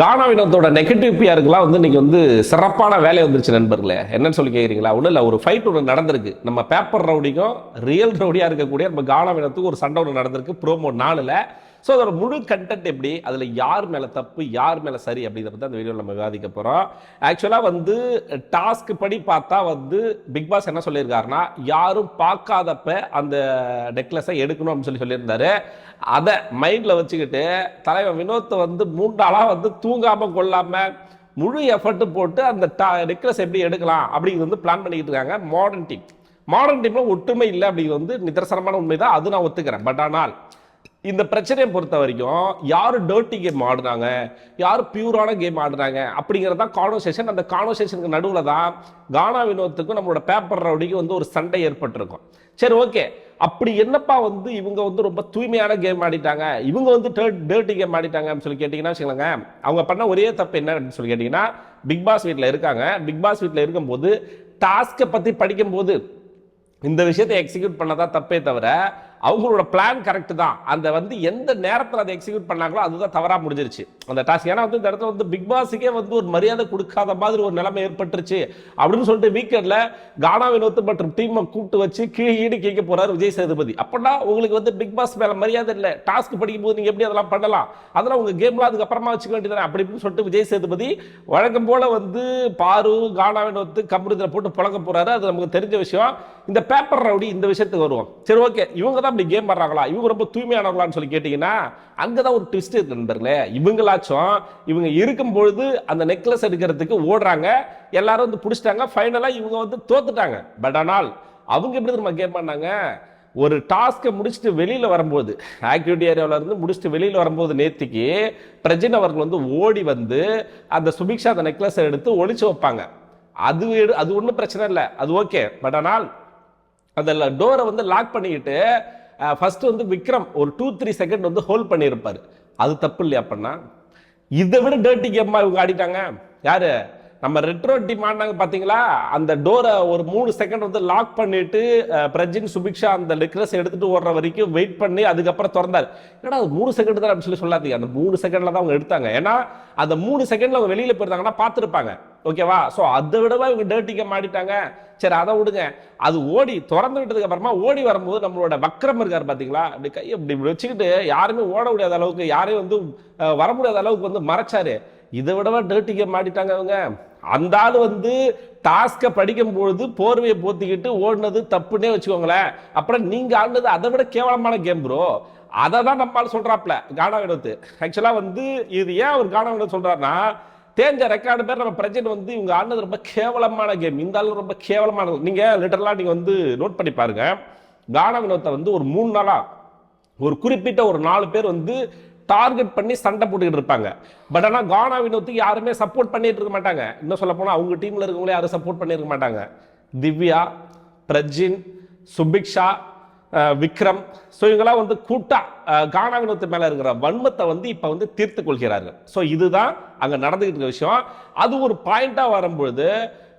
கானாவினத்தோட negative பிஆருக்குலாம் வந்து இன்னைக்கு வந்து சிறப்பான வேலை வந்துருச்சு நண்பர்களே. என்னன்னு சொல்லி கேட்குறீங்களா ஒன்றும் இல்லை ஒரு ஃபைட் ஒன்று நடந்திருக்கு. நம்ம பேப்பர் ரவுடிக்கும் ரியல் ரவுடியாக இருக்கக்கூடிய நம்ம கானா ஒரு சண்டை ஒன்று நடந்திருக்கு. ப்ரோமோ நாலில். ஸோ அதோட முழு கண்டென்ட் எப்படி? அதில் யார் மேலே தப்பு யார் மேலே சரி அப்படிங்கிறத பற்றி அந்த வீடியோவில் நம்ம விவாதிக்க போகிறோம் ஆக்சுவலாக வந்து டாஸ்க் படி பார்த்தா வந்து பிக் பாஸ் என்ன சொல்லியிருக்காருன்னா யாரும் பார்க்காதப்ப அந்த நெக்லஸை எடுக்கணும் அப்படின்னு சொல்லி சொல்லியிருந்தாரு. அதை மைண்டில் வச்சுக்கிட்டு தலைவன் வினோத்தை வந்து மூன்றாளாக வந்து தூங்காமல் கொள்ளாமல் முழு எஃபர்ட் போட்டு அந்த டா நெக்லஸ் எப்படி எடுக்கலாம் அப்படிங்கிறது வந்து பிளான் பண்ணிக்கிட்டு இருக்காங்க. மாடர்ன் டீம் மாடர்ன் டீம்ல ஒற்றுமை இல்லை அப்படிங்கிறது வந்து நிதர்சனமான உண்மை தான் அது நான் ஒத்துக்கிறேன். பட் ஆனால் இந்த பிரச்சனையை பொறுத்த வரைக்கும் யார் டர்ட்டி கேம் ஆடுறாங்க? யார் பியூரான கேம் ஆடுறாங்க? அப்படிங்கிறது தான் கான்வர்சேஷன் அந்த கான்வர்சேஷனுக்கு நடுவில் தான் கானா வினோத்துக்கும் நம்மளோட பேப்பர் ரவுடிக்கும் வந்து ஒரு சண்டை ஏற்பட்டிருக்கும். சரி ஓகே அப்படி என்னப்பா வந்து இவங்க வந்து ரொம்ப தூய்மையான கேம் ஆடிட்டாங்க? இவங்க வந்து டேர்ட்டி கேம் ஆடிட்டாங்க அப்படின்னு சொல்லி கேட்டிங்கன்னா வச்சுக்கோங்க அவங்க பண்ண ஒரே தப்பு என்ன அப்படின்னு சொல்லி கேட்டிங்கன்னா பிக் பாஸ் வீட்டில் இருக்காங்க. பிக் பாஸ் வீட்டில் இருக்கும்போது டாஸ்க்கை பற்றி படிக்கும்போது இந்த விஷயத்தை எக்ஸிக்யூட் பண்ணதான் தப்பே தவிர அவங்களோட பிளான் கரெக்ட் தான். அந்த வந்து எந்த நேரத்தில் அதை எக்ஸிக்யூட் பண்ணாங்களோ அதுதான் தவறாக முடிஞ்சிருச்சு. அந்த டாஸ்க் ஏன்னா வந்து இந்த இடத்துல வந்து பிக் பாஸுக்கே வந்து ஒரு மரியாதை கொடுக்காத மாதிரி ஒரு நிலைமை ஏற்பட்டுருச்சு. அப்படின்னு சொல்லிட்டு வீக்கெண்டில் கானா வினோத் மற்றும் டீமை கூப்பிட்டு வச்சு கீழே ஈடு கேட்க போறாரு விஜய் சேதுபதி. அப்படின்னா உங்களுக்கு வந்து பிக் பாஸ் மேலே மரியாதை இல்லை. டாஸ்க் படிக்கும் போது நீங்கள் எப்படி அதெல்லாம் பண்ணலாம்? அதெல்லாம் உங்கள் கேம்ல அதுக்கப்புறமா வச்சுக்க வேண்டியது அப்படி இப்படின்னு சொல்லிட்டு விஜய் சேதுபதி வழக்கம் போல் வந்து பாரு கானா வினோத்து கம்பெனி போட்டு புழங்க போகிறாரு அது நமக்கு தெரிஞ்ச விஷயம். இந்த பேப்பர் ரவுடி இந்த விஷயத்துக்கு வருவோம் சரி ஓகே இவங்க தான் இப்படி கேம் ஆடுறாங்களா? இவங்க ரொம்ப தூய்மையானவங்களான்னு சொல்லி கேட்டீங்கன்னா அங்கதான் ஒரு ட்விஸ்ட் இருக்கு நண்பர்களே. இவங்களாச்சும் இவங்க இருக்கும் பொழுது அந்த நெக்லஸ் எடுக்கிறதுக்கு ஓடுறாங்க. எல்லாரும் வந்து பிடிச்சிட்டாங்க. ஃபைனலா இவங்க வந்து தோத்துட்டாங்க. பட் ஆனால் அவங்க எப்படி நம்ம கேம் பண்ணாங்க ஒரு டாஸ்க்கை முடிச்சுட்டு வெளியில வரும்போது ஆக்டிவிட்டி ஏரியாவில் இருந்து முடிச்சுட்டு வெளியில வரும்போது நேத்திக்கு பிரஜின் அவர்கள் வந்து ஓடி வந்து அந்த சுபிக்ஷா அந்த நெக்லஸை எடுத்து ஒழிச்சு வைப்பாங்க. அது எடு- அது ஒன்றும் பிரச்சனை இல்லை. அது ஓகே பட் ஆனால் அந்த டோரை வந்து லாக் பண்ணிக்கிட்டு ஃபஸ்ட்டு வந்து விக்ரம் ஒரு டூ த்ரீ செகண்ட் வந்து ஹோல்ட் பண்ணியிருப்பார். அது தப்பு இல்லையா அப்படின்னா இதை விட டேர்ட்டி கேம்மா இவங்க ஆடிட்டாங்க. யார்? நம்ம ரெட்ரோ டீம் ஆடினாங்க பார்த்தீங்களா அந்த டோரை ஒரு மூணு செகண்ட் வந்து லாக் பண்ணிட்டு பிரஜின் சுபிக்ஷா அந்த நெக்லஸ் எடுத்துட்டு ஓடுற வரைக்கும் வெயிட் பண்ணி அதுக்கப்புறம் திறந்தாரு. ஏன்னா அது மூணு செகண்ட் தான் அப்படின்னு சொல்லி சொல்லாதீங்க. அந்த மூணு செகண்டில் தான் அவங்க எடுத்தாங்க. ஏன்னா அந்த மூணு செகண்டில் அவங்க வெளியில் போயிருந்தாங்கன்னா பார்த்துருப்பாங்க. ஓகேவா? ஸோ அதை விடவா இவங்க டேர்ட்டிக்க மாட்டிட்டாங்க. சரி அதை விடுங்க. அது ஓடி திறந்து விட்டதுக்கு அப்புறமா ஓடி வரும்போது நம்மளோட வக்ரம் இருக்கார் பார்த்தீங்களா அப்படி கை இப்படி இப்படி வச்சுக்கிட்டு யாருமே ஓட முடியாத அளவுக்கு யாரையும் வந்து வர முடியாத அளவுக்கு வந்து மறைச்சாரு. இதை விடவா டேர்ட்டிக்க மாட்டிட்டாங்க அவங்க அந்த ஆள் வந்து டாஸ்கை படிக்கும் பொழுது போர்வையை போத்திக்கிட்டு ஓடினது தப்புன்னே வச்சுக்கோங்களேன். அப்புறம் நீங்கள் ஆடினது அதை விட கேவலமான கேம் ப்ரோ அதை தான் நம்மால் சொல்கிறாப்ல கானா வினோத் ஆக்சுவலாக வந்து இது ஏன் அவர் கானா வினோத் சொல்கிறாருன்னா தேஞ்ச ரெக்கார்டு பேர் நம்ம பிரஜென்ட் வந்து இவங்க ஆடினது ரொம்ப கேவலமான கேம். இந்த ஆளு ரொம்ப கேவலமான நீங்க லிட்டரலா நீங்க வந்து நோட் பண்ணி பாருங்க. கானா வினோத்தை வந்து ஒரு மூணு நாளா ஒரு குறிப்பிட்ட ஒரு நாலு பேர் வந்து டார்கெட் பண்ணி சண்டை போட்டுக்கிட்டு இருப்பாங்க. பட் ஆனால் கானா வினோத்துக்கு யாருமே சப்போர்ட் பண்ணிட்டு இருக்க மாட்டாங்க. இன்னும் சொல்ல போனால் அவங்க டீம்ல இருக்கவங்களே யாரும் சப்போர்ட் பண்ணியிருக்க மாட்டாங்க. திவ்யா பிரஜின் சுபிக்ஷா விக்ரம். ஸோ இவங்கெல்லாம் வந்து கூட்டா அஹ், கானா வினோத்து இருக்கிற வன்மத்தை வந்து இப்போ வந்து தீர்த்து கொள்கிறார்கள். ஸோ இதுதான் அங்கே நடந்துகிட்டு இருக்க விஷயம். அது ஒரு பாயிண்டாக வரும்பொழுது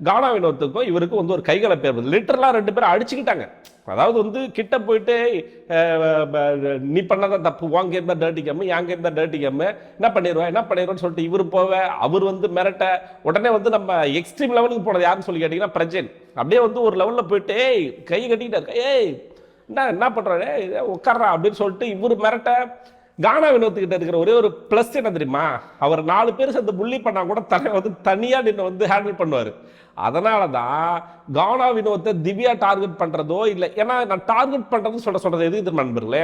கானா வினோத்துக்கும் இவருக்கும் வந்து ஒரு கைகளை பேர் லிட்டரலாக ரெண்டு பேரும் அடிச்சுக்கிட்டாங்க. அதாவது வந்து கிட்ட போயிட்டு நீ பண்ணதான் தப்பு வாங்க கேம் டேர்ட்டி கேம் யாங்க இருந்தால் டேர்ட்டி கேம் என்ன பண்ணிடுவேன் என்ன பண்ணிடுவோன்னு சொல்லிட்டு இவர் போவ அவர் வந்து மிரட்ட உடனே வந்து நம்ம எக்ஸ்ட்ரீம் லெவலுக்கு போனது யாருன்னு சொல்லி கேட்டிங்கன்னா பிரஜன். அப்படியே வந்து ஒரு லெவலில் போயிட்டு கை கட்டிக்கிட்டார். ஏய் என்ன என்ன பண்ணுறாரு உட்கார்றா அப்படின்னு சொல்லிட்டு இவர் மிரட்ட கானா வினோத்துக்கிட்ட இருக்கிற ஒரே ஒரு ப்ளஸ் என்ன தெரியுமா? அவர் நாலு பேர் சேர்ந்து புள்ளி பண்ணால் கூட தலை வந்து தனியாக நின்று வந்து ஹேண்டில் பண்ணுவார். அதனால தான் கானா வினோத்தை திவ்யா டார்கெட் பண்ணுறதோ இல்லை ஏன்னா நான் டார்கெட் பண்ணுறதுன்னு சொல்ல சொல்கிறது எது இது நண்பர்களே?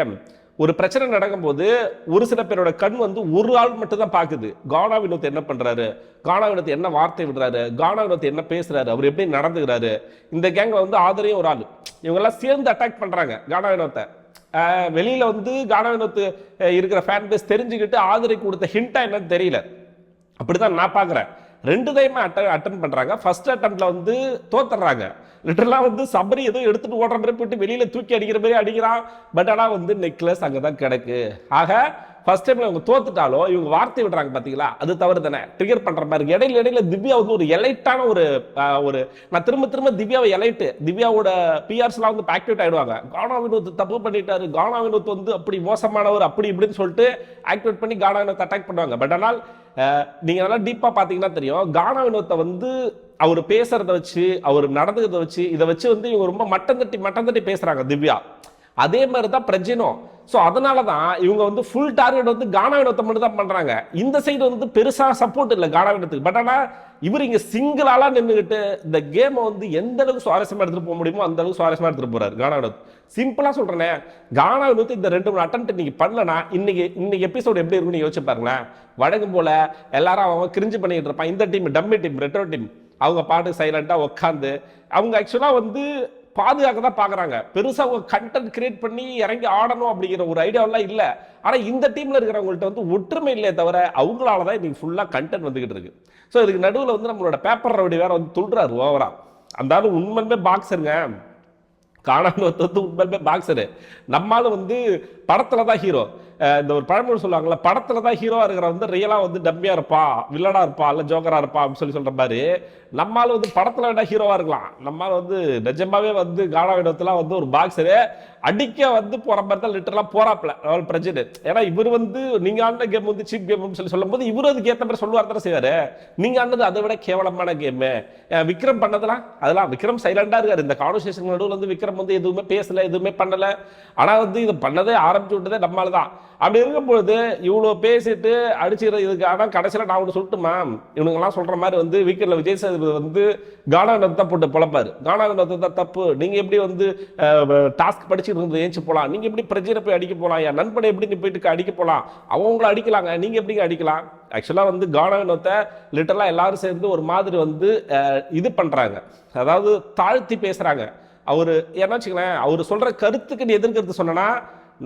ஒரு பிரச்சனை நடக்கும்போது ஒரு சில பேரோட கண் வந்து ஒரு ஆள் மட்டும் தான் பாக்குது கானா வினோத் என்ன பண்ணுறாரு கானா வினோத் என்ன வார்த்தை விடுறாரு? கானா வினோத் என்ன பேசுறாரு? அவர் எப்படி நடந்துக்கிறாரு? இந்த கேங்கில் வந்து ஆதரையும் ஒரு ஆள். இவங்கெல்லாம் சேர்ந்து அட்டாக் பண்ணுறாங்க கானா வினோத்தை. வெளியில் வந்து கானா வினோத் இருக்கிற ஃபேன் பேஸ் தெரிஞ்சுக்கிட்டு ஆதரை கொடுத்த ஹிண்டா என்னன்னு தெரியல. அப்படிதான் நான் பார்க்குறேன். ரெண்டு டைம் அட்டன் அட்டன் பண்ணுறாங்க ஃபர்ஸ்ட் அட்டம்ப்ட்ல வந்து தோத்துறாங்க. லிட்டர்லாம் வந்து சபரி ஏதோ எடுத்துகிட்டு ஓடுற மாதிரி போயிட்டு வெளியில் தூக்கி அடிக்கிற மாதிரி அடிக்கிறான். பட் ஆனால் வந்து நெக்லஸ் அங்கே தான் கிடக்கு. ஆக ஃபர்ஸ்ட் டைம்ல இவங்க தோத்துட்டாலும் இவங்க வார்த்தை விடுறாங்க பார்த்தீங்களா அது தவறு தானே ட்ரிகர் பண்ற மாதிரி. இருக்கு. இடையில இடையில திவ்யா வந்து ஒரு எலைட்டான ஒரு ஒரு நான் திரும்ப திரும்ப திவ்யாவை எலைட்டு. திவ்யாவோட பிஆர்ஸ்லாம் வந்து ஆக்டிவேட் ஆயிடுவாங்க. கானா வினோத் தப்பு பண்ணிட்டாரு. கானா வினோத் வந்து அப்படி மோசமானவர் அப்படி இப்படின்னு சொல்லிட்டு ஆக்டிவேட் பண்ணி கானா வினோத் அட்டாக் பண்ணுவாங்க. பட் ஆனால் நீங்கள் நீங்க நல்லா டீப்பா பாத்தீங்கன்னா தெரியும். கானா வினோத்தை வந்து அவர் பேசுறத வச்சு அவர் நடந்துக்கிறத வச்சு இதை வச்சு வந்து இவங்க ரொம்ப மட்டம் தட்டி மட்டம் தட்டி பேசுறாங்க திவ்யா. அதே மாதிரி தான் பிரஜினும். ஸோ அதனால தான் இவங்க வந்து ஃபுல் டார்கெட் வந்து கானா விடத்தை மட்டும் தான் பண்ணுறாங்க இந்த சைடு வந்து பெருசாக சப்போர்ட் இல்லை கானாவிடத்துக்கு பட் ஆனால் இவர் இங்கே சிங்கிளாலாம் நின்றுக்கிட்டு இந்த கேமை வந்து எந்த அளவுக்கு சுவாரஸ்யமாக எடுத்துகிட்டு போக முடியுமோ அந்த அளவுக்கு சுவாரஸ்யமாக எடுத்துகிட்டு போகிறார் கானா வினோத். சிம்பிளாக சொல்றேனே கானா வினோத் இந்த ரெண்டு மூணு அட்டம் இன்னைக்கு பண்ணலனா இன்னைக்கு இன்னைக்கு எபிசோடு எப்படி இருக்குன்னு யோசிச்சு பாருங்களேன். வழங்கும் போல எல்லாரும் அவன் கிரிஞ்சு பண்ணிக்கிட்டு இருப்பான். இந்த team dummy team retro team அவங்க பாட்டு சைலண்ட்டாக உட்காந்து அவங்க ஆக்சுவலாக வந்து பாதுகாக்க தான் பாக்குறாங்க பெருசா அவங்க கண்டென்ட் கிரியேட் பண்ணி இறங்கி ஆடணும் அப்படிங்கிற ஒரு ஐடியாவெல்லாம் இல்ல. ஆனா இந்த டீம்ல இருக்கிறவங்கள்ட்ட வந்து ஒற்றுமை இல்லையே தவிர அவங்களால தான் இன்னைக்கு ஃபுல்லா கண்டென்ட் வந்துகிட்டு இருக்கு. ஸோ இதுக்கு நடுவில் வந்து நம்மளோட பேப்பர் ரவுடி வேற வந்து துள்ளுறாரு ஓவரா அந்த ஆளு உண்மையுமே பாக்ஸருங்க காணாமல் வந்து உண்மையுமே பாக்ஸரு நம்மளால வந்து படத்துல தான் ஹீரோ இந்த ஒரு பழமொழி சொல்லுவாங்கல்ல படத்துல தான் ஹீரோவா இருக்கிற வந்து ரியலா வந்து டம்மியா இருப்பா வில்லனா இருப்பா இல்ல ஜோக்கரா இருப்பா அப்படின்னு சொல்லி சொல்ற மாதிரி நம்மால வந்து படத்துல வேணா ஹீரோவா இருக்கலாம். நம்மால வந்து நிஜமாவே வந்து கானா விடத்துலாம் வந்து ஒரு பாக்ஸரு அடிக்க வந்து போற மாதிரி தான் லிட்டர்லாம் போறாப்ல அவள் பிரச்சனை ஏன்னா இவர் வந்து நீங்க ஆண்ட கேம் வந்து சீப் கேம்னு சொல்லி சொல்லும்போது இவரு அதுக்கு ஏத்த மாதிரி சொல்லுவார் தானே செய்வாரு. நீங்க ஆண்டது அதை விட கேவலமான கேமு விக்ரம் பண்ணதெல்லாம் அதெல்லாம் விக்ரம் சைலண்டா இருக்காரு. இந்த கான்வர்சேஷன் நடுவில் வந்து விக்ரம் வந்து எதுவுமே பேசல எதுவுமே பண்ணல. ஆனா வந்து இது பண்ணதே ஆரம்பிச்சு விட்டதே நம்மால தான். அப்படி இருக்கும்பொழுது இவ்வளோ பேசிட்டு அடிச்சுக்கிறது இதுக்கு ஆனால் கடைசியில் நான் ஒன்று சொல்லட்டுமா இவனுங்கெல்லாம் சொல்கிற மாதிரி வந்து வீக்கெண்டில் விஜய் சேதுபதி வந்து கானா போட்டு பொழப்பாரு. கானா தான் தப்பு. நீங்கள் எப்படி வந்து டாஸ்க் படிச்சுட்டு இருந்து ஏஞ்சி போகலாம் நீங்கள் எப்படி பிரச்சனை போய் அடிக்க போகலாம் என் நண்பனை எப்படி நீ போயிட்டு அடிக்க போகலாம் அவங்க உங்களை அடிக்கலாங்க. நீங்கள் எப்படிங்க அடிக்கலாம்? ஆக்சுவலாக வந்து கானா வினோத்தை லிட்டரலாக எல்லாரும் சேர்ந்து ஒரு மாதிரி வந்து இது பண்ணுறாங்க அதாவது தாழ்த்தி பேசுகிறாங்க அவர் என்ன வச்சுங்களேன் அவர் சொல்கிற கருத்துக்கு நீ எதிர்க்கிறது சொன்னா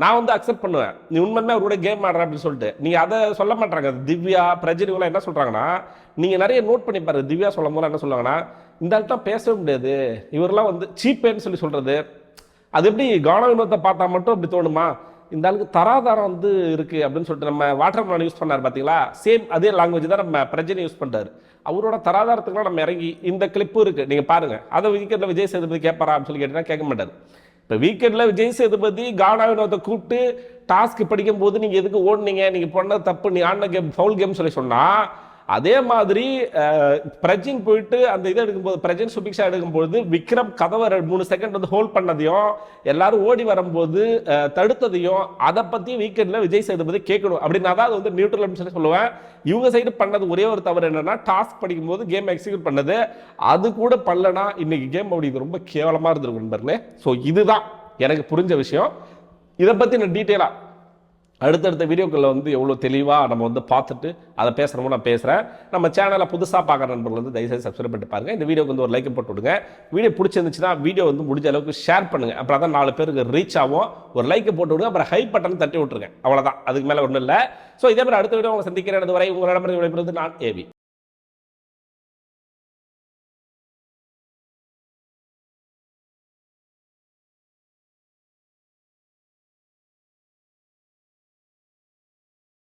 நான் வந்து அக்செப்ட் பண்ணுவேன். நீ உண்மையுமே அவரோட கேம் ஆடுற அப்படின்னு சொல்லிட்டு. நீங்கள் அதை சொல்ல மாட்டாங்க. திவ்யா பிரஜினிவெல்லாம் என்ன சொல்கிறாங்கன்னா நீங்கள் நிறைய நோட் பண்ணி பாருங்க. திவ்யா சொல்லும் போது என்ன சொல்லுவாங்கன்னா இந்த ஆள்கிட்ட பேசவே முடியாது. இவரெல்லாம் வந்து சீப்பேன்னு சொல்லி சொல்கிறது அது எப்படி கான வினோத்தை பார்த்தா மட்டும் அப்படி தோணுமா? இந்த ஆளுக்கு தராதாரம் வந்து இருக்குது அப்படின்னு சொல்லிட்டு நம்ம வாட்டர் மேன் யூஸ் பண்ணார் பார்த்தீங்களா சேம் அதே லாங்குவேஜ் தான் நம்ம பிரஜனை யூஸ் பண்ணுறாரு அவரோட தராதாரத்துக்குலாம் நம்ம இறங்கி இந்த கிளிப்பும் இருக்குது நீங்கள் பாருங்க. அதை வீக்கெண்ட்ல விஜய் சேதுபதி கேட்பாரா அப்படின்னு சொல்லி கேட்டீங்கன்னா கேட்க மாட்டார். இப்போ வீக்கெண்டில் விஜய் சேதுபதி கானா வினோத்தை கூப்பிட்டு டாஸ்க் படிக்கும் போது நீங்கள் எதுக்கு ஓடுனீங்க? நீங்கள் பண்ண தப்பு நீ ஆடின கேம் ஃபவுல் கேம் சொல்லி சொன்னால் அதே மாதிரி பிரஜின் போயிட்டு அந்த இதை எடுக்கும்போது பிரஜின் சுபிக்ஷா எடுக்கும்போது விக்ரம் கதவை மூணு செகண்ட் வந்து ஹோல்ட் பண்ணதையும் எல்லாரும் ஓடி வரும்போது தடுத்ததையும் அதை பற்றி வீக்கெண்டில் விஜய் சேதுபதி கேட்கணும். அப்படின்னா தான் அது வந்து நியூட்ரல் அப்படின்னு சொல்லுவேன். இவங்க சைடு பண்ணது ஒரே ஒரு தவறு என்னன்னா டாஸ்க் படிக்கும்போது கேம் எக்ஸிக்யூட் பண்ணது. அது கூட பண்ணலனா இன்னைக்கு கேம் அப்படி இது ரொம்ப கேவலமாக இருந்திருக்கும் நண்பர்களே. ஸோ இதுதான் எனக்கு புரிஞ்ச விஷயம். இதை பற்றி நான் டீட்டெயிலாக அடுத்தடுத்த வீடியோக்களில் வந்து எவ்வளோ தெளிவாக நம்ம வந்து பார்த்துட்டு அதை பேசுகிறோமோ நான் பேசுகிறேன் நம்ம சேனலை புதுசாக பார்க்குற நண்பர்கள் வந்து தயவுசெய்து சப்ஸ்கிரைப் பண்ணிட்டு பாருங்க. இந்த வீடியோக்கு வந்து ஒரு லைக் போட்டு விடுங்க. வீடியோ பிடிச்சிருந்துச்சுன்னா வீடியோ வந்து முடிஞ்ச அளவுக்கு ஷேர் பண்ணுங்கள் அப்புறம் தான் நாலு பேருக்கு ரீச் ஆகும். ஒரு லைக் போட்டு விடுங்க. அப்புறம் ஹை பட்டன் தட்டி விட்டுருங்க. அவ்வளோதான் அதுக்கு மேலே ஒன்றும் இல்லை. ஸோ இதே மாதிரி அடுத்த வீடியோ உங்களை சந்திக்கிறேன். வரை உங்களிடமிருந்து விடைபெறுவது நான் ஏவி